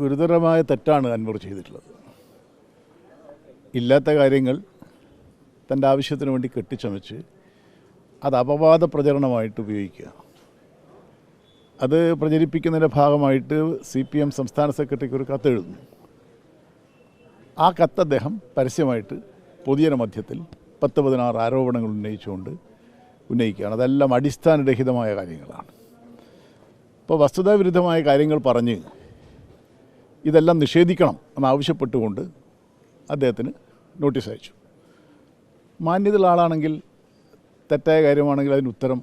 ഗുരുതരമായ തെറ്റാണ് അൻവർ ചെയ്തിട്ടുള്ളത്. ഇല്ലാത്ത കാര്യങ്ങൾ തന്റെ ആവശ്യത്തിന് വേണ്ടി കെട്ടിച്ചമച്ച് അത് അപവാദ പ്രചരണമായിട്ട് ഉപയോഗിക്കുക. അത് പ്രചരിപ്പിക്കുന്നതിന്റെ ഭാഗമായിട്ട് സി പി എം സംസ്ഥാന സെക്രട്ടറിക്ക് ഒരു കത്തെഴുതുന്നു ആ കത്ത് അദ്ദേഹം പരസ്യമായിട്ട് പൊതുജന മധ്യത്തിൽ പത്ത് പതിനാറ് ആരോപണങ്ങൾ ഉന്നയിച്ചുകൊണ്ട് ഉന്നയിക്കുകയാണ്. അതെല്ലാം അടിസ്ഥാനരഹിതമായ കാര്യങ്ങളാണ്. ഇപ്പോൾ വസ്തുതാവിരുദ്ധമായ കാര്യങ്ങൾ പറഞ്ഞ് ഇതെല്ലാം നിഷേധിക്കണം എന്നാവശ്യപ്പെട്ടുകൊണ്ട് അദ്ദേഹത്തിന് നോട്ടീസ് അയച്ചു. മാന്യതയുള്ള ആളാണെങ്കിൽ തെറ്റായ കാര്യമാണെങ്കിൽ അതിന് ഉത്തരം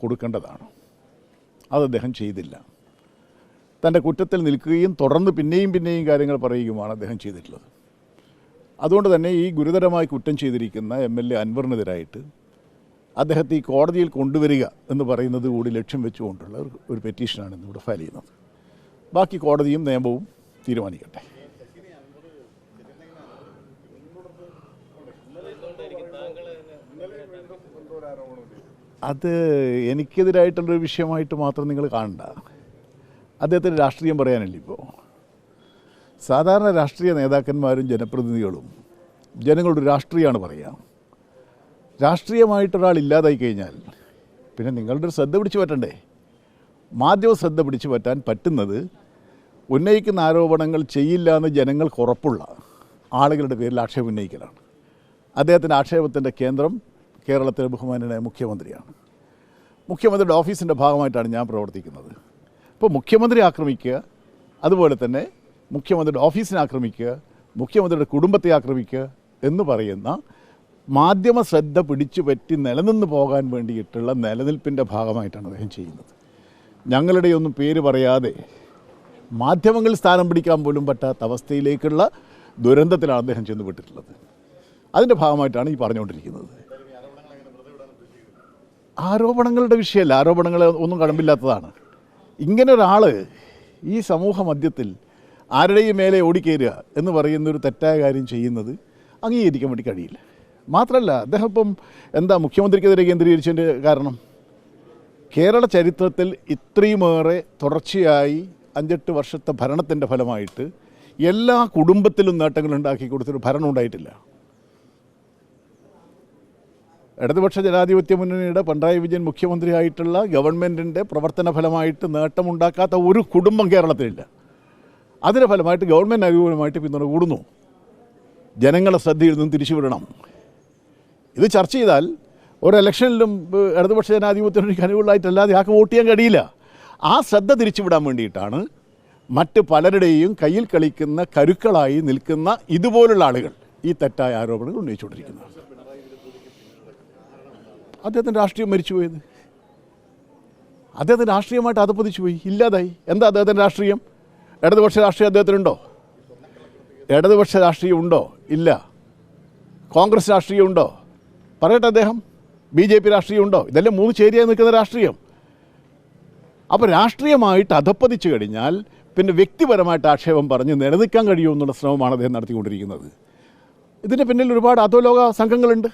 കൊടുക്കേണ്ടതാണ്. അത് അദ്ദേഹം ചെയ്തില്ല. തന്റെ കുറ്റത്തിൽ നിൽക്കുകയും തുടർന്ന് പിന്നെയും പിന്നെയും കാര്യങ്ങൾ പറയുകയുമാണ് അദ്ദേഹം ചെയ്തിട്ടുള്ളത്. അതുകൊണ്ട് തന്നെ ഈ ഗുരുതരമായി കുറ്റം ചെയ്തിരിക്കുന്ന എം എൽ എ അൻവറിനെതിരായിട്ട് അദ്ദേഹത്തെ ഈ കോടതിയിൽ കൊണ്ടുവരിക എന്ന് പറയുന്നത് കൂടി ലക്ഷ്യം വെച്ചുകൊണ്ടുള്ള ഒരു- പെറ്റീഷനാണ് ഇന്നിവിടെ ഫയൽ ചെയ്യുന്നത്. ബാക്കി കോടതിയും നിയമവും തീരുമാനിക്കട്ടെ. അത് എനിക്കെതിരായിട്ടുള്ളൊരു വിഷയമായിട്ട് മാത്രം നിങ്ങൾ കാണണ്ട. അദ്ദേഹത്തിന് രാഷ്ട്രീയം പറയാനില്ല ഇപ്പോൾ സാധാരണ രാഷ്ട്രീയ നേതാക്കന്മാരും ജനപ്രതിനിധികളും ജനങ്ങളുടെ രാഷ്ട്രീയമാണ് പറയുക രാഷ്ട്രീയമായിട്ടൊരാൾ ഇല്ലാതായി കഴിഞ്ഞാൽ പിന്നെ നിങ്ങളുടെ ശ്രദ്ധ പിടിച്ചു പറ്റണ്ടേ? മാധ്യമ ശ്രദ്ധ പിടിച്ചു പറ്റാൻ പറ്റുന്നത് ഉന്നയിക്കുന്ന ആരോപണങ്ങൾ ചെയ്യില്ല എന്ന് ജനങ്ങൾക്ക് ഉറപ്പുള്ള ആളുകളുടെ പേരിൽ ആക്ഷേപം ഉന്നയിക്കലാണ്. അദ്ദേഹത്തിന്റെ ആക്ഷേപത്തിന്റെ കേന്ദ്രം കേരളത്തിലെ ബഹുമാനായ മുഖ്യമന്ത്രിയാണ്. മുഖ്യമന്ത്രിയുടെ ഓഫീസിന്റെ ഭാഗമായിട്ടാണ് ഞാൻ പ്രവർത്തിക്കുന്നത്. ഇപ്പോൾ മുഖ്യമന്ത്രി ആക്രമിക്കുക അതുപോലെ തന്നെ മുഖ്യമന്ത്രിയുടെ ഓഫീസിനെ ആക്രമിക്കുക മുഖ്യമന്ത്രിയുടെ കുടുംബത്തെ ആക്രമിക്കുക എന്ന് പറയുന്ന മാധ്യമ ശ്രദ്ധ പിടിച്ചു പറ്റി നിലനിന്ന് പോകാൻ വേണ്ടിയിട്ടുള്ള നിലനിൽപ്പിന്റെ ഭാഗമായിട്ടാണ് അദ്ദേഹം ചെയ്യുന്നത്. ഞങ്ങളുടെയൊന്നും പേര് പറയാതെ മാധ്യമങ്ങളിൽ സ്ഥാനം പിടിക്കാൻ പോലും പറ്റാത്ത അവസ്ഥയിലേക്കുള്ള ദുരന്തത്തിലാണ് അദ്ദേഹം ചെന്നുപെട്ടിട്ടുള്ളത് അതിന്റെ ഭാഗമായിട്ടാണ് ഈ പറഞ്ഞുകൊണ്ടിരിക്കുന്നത്. ആരോപണങ്ങളുടെ വിഷയമല്ല. ആരോപണങ്ങൾ ഒന്നും കടമ്പില്ലാത്തതാണ്. ഇങ്ങനെ ഒരാൾ ഈ സമൂഹ മധ്യത്തിൽ ആരുടെയും മേലെ ഓടിക്കയറുക എന്ന് പറയുന്ന ഒരു തെറ്റായ കാര്യം ചെയ്യുന്നത് അംഗീകരിക്കാൻ വേണ്ടി കഴിയില്ല. മാത്രമല്ല അദ്ദേഹം ഇപ്പം എന്താ മുഖ്യമന്ത്രിക്കെതിരെ കേന്ദ്രീകരിച്ചതിന്റെ കാരണം? കേരള ചരിത്രത്തിൽ ഇത്രയുമേറെ തുടർച്ചയായി അഞ്ചെട്ട് വർഷത്തെ ഭരണത്തിന്റെ ഫലമായിട്ട് എല്ലാ കുടുംബത്തിലും നേട്ടങ്ങൾ ഉണ്ടാക്കി കൊടുത്തൊരു ഭരണം ഉണ്ടായിട്ടില്ല. ഇടതുപക്ഷ ജനാധിപത്യ മുന്നണിയുടെ പിണറായി വിജയൻ മുഖ്യമന്ത്രിയായിട്ടുള്ള ഗവൺമെന്റിന്റെ പ്രവർത്തന ഫലമായിട്ട് നേട്ടമുണ്ടാക്കാത്ത ഒരു കുടുംബം കേരളത്തിലില്ല. അതിന്റെ ഫലമായിട്ട് ഗവൺമെന്റ് അനുകൂലമായിട്ട് പിന്തുണ കൂടുന്നു. ജനങ്ങളെ ശ്രദ്ധയിൽ നിന്ന് തിരിച്ചുവിടണം ഇത് ചർച്ച ചെയ്താൽ ഒരു ഇലക്ഷനിലും ഇടതുപക്ഷ ജനാധിപത്യ മുന്നണിക്ക് അനുകൂലമായിട്ടല്ലാതെ ആൾക്ക് വോട്ട് ചെയ്യാൻ കഴിയില്ല. ആ ശ്രദ്ധ തിരിച്ചുവിടാൻ വേണ്ടിയിട്ടാണ് മറ്റ് പലരുടെയും കയ്യിൽ കളിക്കുന്ന കരുക്കളായി നിൽക്കുന്ന ഇതുപോലുള്ള ആളുകൾ ഈ തെറ്റായ ആരോപണങ്ങൾ ഉന്നയിച്ചുകൊണ്ടിരിക്കുന്നത്. അദ്ദേഹത്തിന്റെ രാഷ്ട്രീയം മരിച്ചുപോയത്. അദ്ദേഹത്തിന്റെ രാഷ്ട്രീയമായിട്ട് അതപ്പതിച്ചു പോയി ഇല്ലാതായി. എന്താ അദ്ദേഹത്തിന്റെ രാഷ്ട്രീയം? ഇടതുപക്ഷ രാഷ്ട്രീയം അദ്ദേഹത്തിനുണ്ടോ? ഇടതുപക്ഷ രാഷ്ട്രീയം ഉണ്ടോ? ഇല്ല. കോൺഗ്രസ് രാഷ്ട്രീയം ഉണ്ടോ? പറയട്ടെ അദ്ദേഹം. ബി ജെ പി രാഷ്ട്രീയം ഉണ്ടോ? ഇതെല്ലാം മൂന്ന് ചേരിയായി നിൽക്കുന്ന രാഷ്ട്രീയം. അപ്പോൾ രാഷ്ട്രീയമായിട്ട് അധപ്പതിച്ചു കഴിഞ്ഞാൽ പിന്നെ വ്യക്തിപരമായിട്ട് ആക്ഷേപം പറഞ്ഞ് നിലനിൽക്കാൻ കഴിയുമോ എന്നുള്ള ശ്രമമാണ് അദ്ദേഹം നടത്തിക്കൊണ്ടിരിക്കുന്നത്. ഇതിന്റെ പിന്നിൽ ഒരുപാട് അധോലോക സംഘങ്ങളുണ്ട്.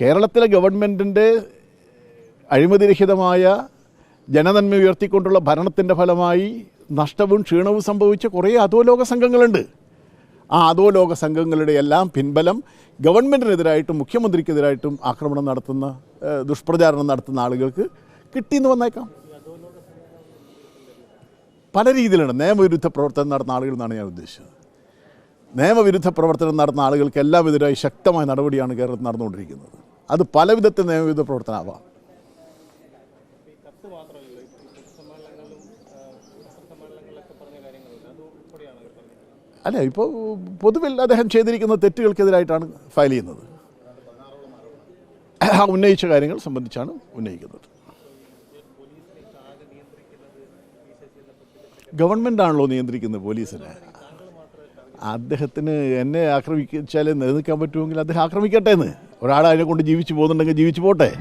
കേരളത്തിലെ ഗവൺമെന്റിന്റെ അഴിമതിരഹിതമായ ജനനന്മ ഉയർത്തിക്കൊണ്ടുള്ള ഭരണത്തിന്റെ ഫലമായി നഷ്ടവും ക്ഷീണവും സംഭവിച്ച കുറേ അധോലോക സംഘങ്ങളുണ്ട്. ആ അധോലോക സംഘങ്ങളുടെ എല്ലാം പിൻബലം ഗവൺമെന്റിനെതിരായിട്ടും മുഖ്യമന്ത്രിക്കെതിരായിട്ടും ആക്രമണം നടത്തുന്ന ദുഷ്പ്രചാരണം നടത്തുന്ന ആളുകൾക്ക് കിട്ടിയെന്ന് വന്നേക്കാം. പല രീതിയിലാണ് നിയമവിരുദ്ധ പ്രവർത്തനം നടന്ന ആളുകൾ എന്നാണ് ഞാൻ ഉദ്ദേശിച്ചത്. നിയമവിരുദ്ധ പ്രവർത്തനം നടന്ന ആളുകൾക്ക് എല്ലാം എതിരായി ശക്തമായ നടപടിയാണ് കേരളത്തിൽ നടന്നുകൊണ്ടിരിക്കുന്നത്. അത് പല വിധത്തിൽ നിയമവിരുദ്ധ പ്രവർത്തനമാവാം. അല്ല ഇപ്പോൾ പൊതുവിൽ അദ്ദേഹം ചെയ്തിരിക്കുന്ന തെറ്റുകൾക്കെതിരായിട്ടാണ് ഫയൽ ചെയ്യുന്നത്. ഉന്നയിച്ച കാര്യങ്ങൾ സംബന്ധിച്ചാണ് ഉന്നയിക്കുന്നത്. ഗവൺമെന്റാണല്ലോ നിയന്ത്രിക്കുന്നത് പോലീസിനെ. അദ്ദേഹത്തിന് എന്നെ ആക്രമിച്ചാൽ നിലനിൽക്കാൻ പറ്റുമെങ്കിൽ അദ്ദേഹം ആക്രമിക്കട്ടെ എന്ന്. ഒരാളെ അതിനെ കൊണ്ട് ജീവിച്ചു പോകുന്നുണ്ടെങ്കിൽ ജീവിച്ചു പോട്ടെ.